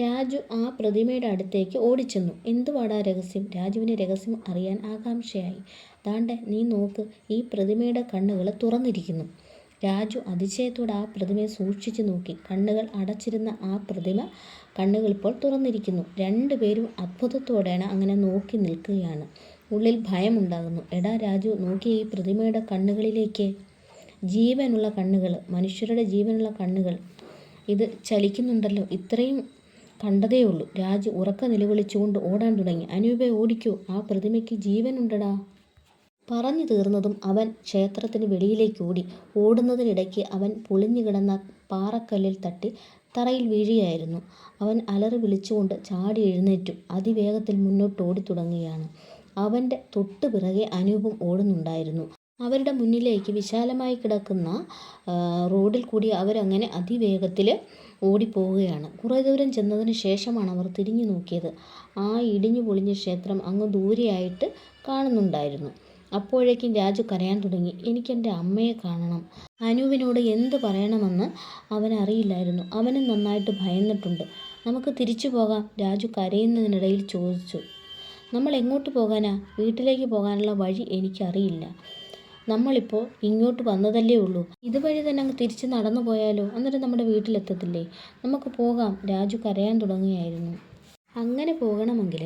രാജു ആ പ്രതിമയുടെ അടുത്തേക്ക് ഓടിച്ചെന്നു. എന്തുവാടാ രഹസ്യം? രാജുവിന് രഹസ്യം അറിയാൻ ആകാംക്ഷയായി. ദാണ്ടെ നീ നോക്ക് ഈ പ്രതിമയുടെ കണ്ണുകൾ തുറന്നിരിക്കുന്നു. രാജു അതിശയത്തോടെ ആ പ്രതിമയെ സൂക്ഷിച്ചു നോക്കി. കണ്ണുകൾ അടച്ചിരുന്ന ആ പ്രതിമ കണ്ണുകൾ ഇപ്പോൾ തുറന്നിരിക്കുന്നു. രണ്ടുപേരും അത്ഭുതത്തോടെയാണ് അങ്ങനെ നോക്കി നിൽക്കുകയാണ്. ഉള്ളിൽ ഭയമുണ്ടാകുന്നു. എടാ രാജു നോക്കിയ ഈ പ്രതിമയുടെ കണ്ണുകളിലേക്ക്. ജീവനുള്ള കണ്ണുകൾ മനുഷ്യരുടെ ജീവനുള്ള കണ്ണുകൾ. ഇത് ചലിക്കുന്നുണ്ടല്ലോ. ഇത്രയും കണ്ടതേയുള്ളൂ. രാജു ഉറക്ക നിലവിളിച്ചുകൊണ്ട് ഓടാൻ തുടങ്ങി. അനൂപെ ഓടിക്കൂ ആ പ്രതിമയ്ക്ക് ജീവനുണ്ടടാ പറഞ്ഞു തീർന്നതും അവൻ ക്ഷേത്രത്തിന് വെളിയിലേക്ക് ഓടി. ഓടുന്നതിനിടയ്ക്ക് അവൻ പൊളിഞ്ഞുകിടന്ന പാറക്കല്ലിൽ തട്ടി തറയിൽ വീഴുകയായിരുന്നു. അവൻ അലറി വിളിച്ചുകൊണ്ട് ചാടി എഴുന്നേറ്റു. അതിവേഗത്തിൽ മുന്നോട്ട് ഓടിത്തുടങ്ങുകയാണ്. അവന്റെ തൊട്ടുപിറകെ അനൂപും ഓടുന്നുണ്ടായിരുന്നു. അവരുടെ മുന്നിലേക്ക് വിശാലമായി കിടക്കുന്ന റോഡിൽ കൂടി അവരങ്ങനെ അതിവേഗത്തിൽ ഓടിപ്പോവുകയാണ്. കുറേ ദൂരം ചെന്നതിന് ശേഷമാണ് അവർ തിരിഞ്ഞു നോക്കിയത്. ആ ഇടിഞ്ഞു പൊളിഞ്ഞ ക്ഷേത്രം അങ്ങ് ദൂരെയായിട്ട് കാണുന്നുണ്ടായിരുന്നു. അപ്പോഴേക്കും രാജു കരയാൻ തുടങ്ങി. എനിക്കെന്റെ അമ്മയെ കാണണം. അനുവിനോട് എന്ത് പറയണമെന്ന് അവനറിയില്ലായിരുന്നു. അവനും നന്നായിട്ട് ഭയന്നിട്ടുണ്ട്. നമുക്ക് തിരിച്ചു പോകാം രാജു കരയുന്നതിനിടയിൽ ചോദിച്ചു. നമ്മൾ എങ്ങോട്ട് പോകാനാ? വീട്ടിലേക്ക് പോകാനുള്ള വഴി എനിക്കറിയില്ല. നമ്മളിപ്പോ ഇങ്ങോട്ട് വന്നതല്ലേ ഉള്ളൂ. ഇതുവഴി തന്നെ അങ്ങ് തിരിച്ച് നടന്നു പോയാലോ? അന്നേരം നമ്മുടെ വീട്ടിലെത്തത്തില്ലേ? നമുക്ക് പോകാം രാജു കരയാൻ തുടങ്ങുകയായിരുന്നു. അങ്ങനെ പോകണമെങ്കിൽ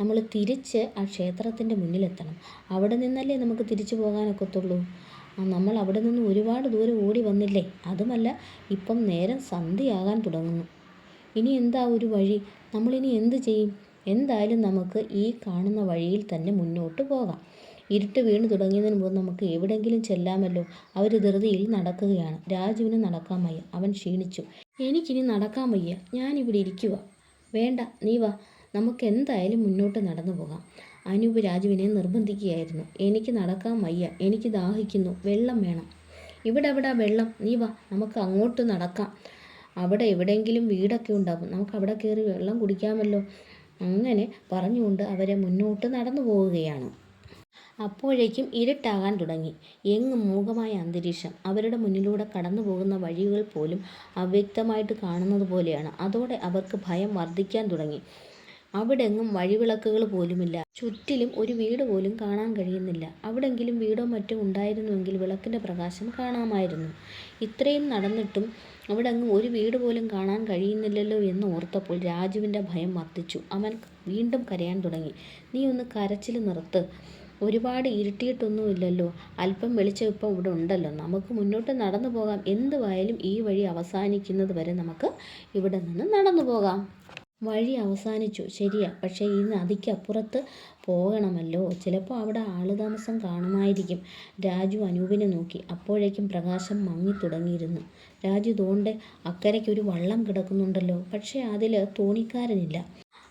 നമ്മൾ തിരിച്ച് ആ ക്ഷേത്രത്തിന്റെ മുന്നിലെത്തണം. അവിടെ നിന്നല്ലേ നമുക്ക് തിരിച്ചു പോകാനൊക്കത്തുള്ളൂ. നമ്മൾ അവിടെ നിന്ന് ഒരുപാട് ദൂരം ഓടി വന്നില്ലേ. അതുമല്ല ഇപ്പം നേരം സന്ധ്യയാകാൻ തുടങ്ങുന്നു. ഇനി എന്താ ഒരു വഴി? നമ്മളിനി എന്ത് ചെയ്യും? എന്തായാലും നമുക്ക് ഈ കാണുന്ന വഴിയിൽ തന്നെ മുന്നോട്ട് പോകാം. ഇരുട്ട് വീണു തുടങ്ങിയതിന് മുമ്പ് നമുക്ക് എവിടെയെങ്കിലും ചെല്ലാമല്ലോ. അവർ ധൃതിയിൽ നടക്കുകയാണ്. രാജുവിന് നടക്കാൻ വയ്യ. അവൻ ക്ഷീണിച്ചു. എനിക്കിനി നടക്കാൻ വയ്യ. ഞാനിവിടെ ഇരിക്കുക വേണ്ട നീ വാ. നമുക്ക് എന്തായാലും മുന്നോട്ട് നടന്നു പോകാം. അനൂപ് രാജുവിനെ നിർബന്ധിക്കുകയായിരുന്നു. എനിക്ക് നടക്കാൻ വയ്യ. എനിക്ക് ദാഹിക്കുന്നു. വെള്ളം വേണം. ഇവിടെ എവിടെ വെള്ളം? നീ വാ. നമുക്ക് അങ്ങോട്ട് നടക്കാം. അവിടെ എവിടെയെങ്കിലും വീടൊക്കെ ഉണ്ടാകും. നമുക്ക് അവിടെ കയറി വെള്ളം കുടിക്കാമല്ലോ. അങ്ങനെ പറഞ്ഞുകൊണ്ട് അവരെ മുന്നോട്ട് നടന്നു പോവുകയാണ്. അപ്പോഴേക്കും ഇരുട്ടാകാൻ തുടങ്ങി. എങ്ങും മൂകമായ അന്തരീക്ഷം. അവരുടെ മുന്നിലൂടെ കടന്നു പോകുന്ന വഴികൾ പോലും അവ്യക്തമായിട്ട് കാണുന്നത് പോലെയാണ്. അതോടെ അവർക്ക് ഭയം വർദ്ധിക്കാൻ തുടങ്ങി. അവിടെങ്ങും വഴിവിളക്കുകൾ പോലുമില്ല. ചുറ്റിലും ഒരു വീട് പോലും കാണാൻ കഴിയുന്നില്ല. അവിടെങ്കിലും വീടോ മറ്റോ ഉണ്ടായിരുന്നുവെങ്കിൽ വിളക്കിന്റെ പ്രകാശം കാണാമായിരുന്നു. ഇത്രയും നടന്നിട്ടും അവിടെ അങ്ങ് ഒരു വീട് പോലും കാണാൻ കഴിയുന്നില്ലല്ലോ എന്ന് ഓർത്തപ്പോൾ രാജുവിന്റെ ഭയം വർദ്ധിച്ചു. അവൻ വീണ്ടും കരയാൻ തുടങ്ങി. നീ ഒന്ന് കരച്ചിൽ നിർത്ത്. ഒരുപാട് ഇരുട്ടിയിട്ടൊന്നുമില്ലല്ലോ. അല്പം വെളിച്ചം ഇപ്പം ഇവിടെ ഉണ്ടല്ലോ. നമുക്ക് മുന്നോട്ട് നടന്നു പോകാം. എന്തുവായാലും ഈ വഴി അവസാനിക്കുന്നത് വരെ നമുക്ക് ഇവിടെ നിന്ന് നടന്നു പോകാം. വഴി അവസാനിച്ചു. ശരിയാ. പക്ഷേ ഈ നദിക്കപ്പുറത്ത് പോകണമല്ലോ. ചിലപ്പോൾ അവിടെ ആളുതാമസം കാണുമായിരിക്കും. രാജു അനൂപിനെ നോക്കി. അപ്പോഴേക്കും പ്രകാശം മങ്ങിത്തുടങ്ങിയിരുന്നു. രാജു തോണ്ടെ അക്കരയ്ക്കൊരു വള്ളം കിടക്കുന്നുണ്ടല്ലോ. പക്ഷേ അതിൽ തോണിക്കാരനില്ല.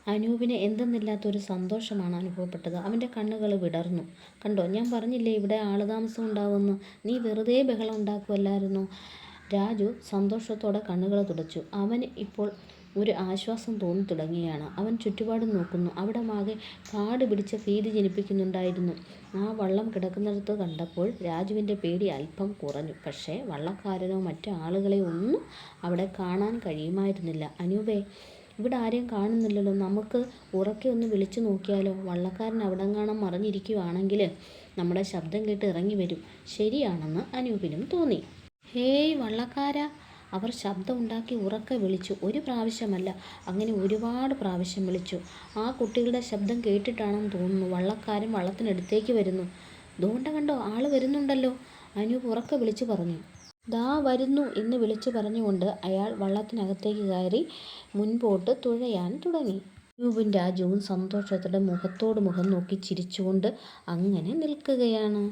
അനൂപിന് എന്തെന്നില്ലാത്തൊരു സന്തോഷമാണ് അനുഭവപ്പെട്ടത്. അവന്റെ കണ്ണുകൾ വിടർന്നു. കണ്ടോ ഞാൻ പറഞ്ഞില്ലേ ഇവിടെ ആളുതാമസം ഉണ്ടാവുമെന്ന്. നീ വെറുതെ ബഹളം ഉണ്ടാക്കുമല്ലായിരുന്നു രാജു സന്തോഷത്തോടെ കണ്ണുകൾ തുടച്ചു. അവന് ഇപ്പോൾ ഒരു ആശ്വാസം തോന്നി തുടങ്ങിയാണ് അവൻ ചുറ്റുപാടും നോക്കുന്നു. അവിടെ മാകെ കാട് പിടിച്ച ഭീതി ജനിപ്പിക്കുന്നുണ്ടായിരുന്നു. ആ വള്ളം കിടക്കുന്നിടത്ത് കണ്ടപ്പോൾ രാജുവിന്റെ പേടി അല്പം കുറഞ്ഞു. പക്ഷേ വള്ളക്കാരനോ മറ്റു ആളുകളെയോ ഒന്നും അവിടെ കാണാൻ കഴിയുമായിരുന്നില്ല. അനൂപേ ഇവിടെ ആരെയും കാണുന്നില്ലല്ലോ. നമുക്ക് ഉറക്കെ ഒന്ന് വിളിച്ചു നോക്കിയാലോ. വള്ളക്കാരൻ അവിടെങ്ങാനും മറിഞ്ഞിരിക്കുകയാണെങ്കിൽ നമ്മുടെ ശബ്ദം കേട്ട് ഇറങ്ങി വരും. ശരിയാണെന്ന് അനൂപിനും തോന്നി. ഹേയ് വള്ളക്കാരാ. അവർ ശബ്ദമുണ്ടാക്കി ഉറക്കെ വിളിച്ചു. ഒരു പ്രാവശ്യമല്ല. അങ്ങനെ ഒരുപാട് പ്രാവശ്യം വിളിച്ചു. ആ കുട്ടികളുടെ ശബ്ദം കേട്ടിട്ടാണെന്ന് തോന്നുന്നു വള്ളക്കാരൻ വള്ളത്തിനടുത്തേക്ക് വരുന്നു. ദോണ്ട കണ്ടോ ആൾ വരുന്നുണ്ടല്ലോ. അനൂപ് ഉറക്കെ വിളിച്ചു പറഞ്ഞു. ദാ വരുന്നു എന്ന് വിളിച്ചു പറഞ്ഞുകൊണ്ട് അയാൾ വള്ളത്തിനകത്തേക്ക് കയറി മുൻപോട്ട് തുഴയാൻ തുടങ്ങി. അനൂപും രാജുവും സന്തോഷത്തോടെ മുഖത്തോട് മുഖം നോക്കി ചിരിച്ചുകൊണ്ട് അങ്ങനെ നിൽക്കുകയാണ്.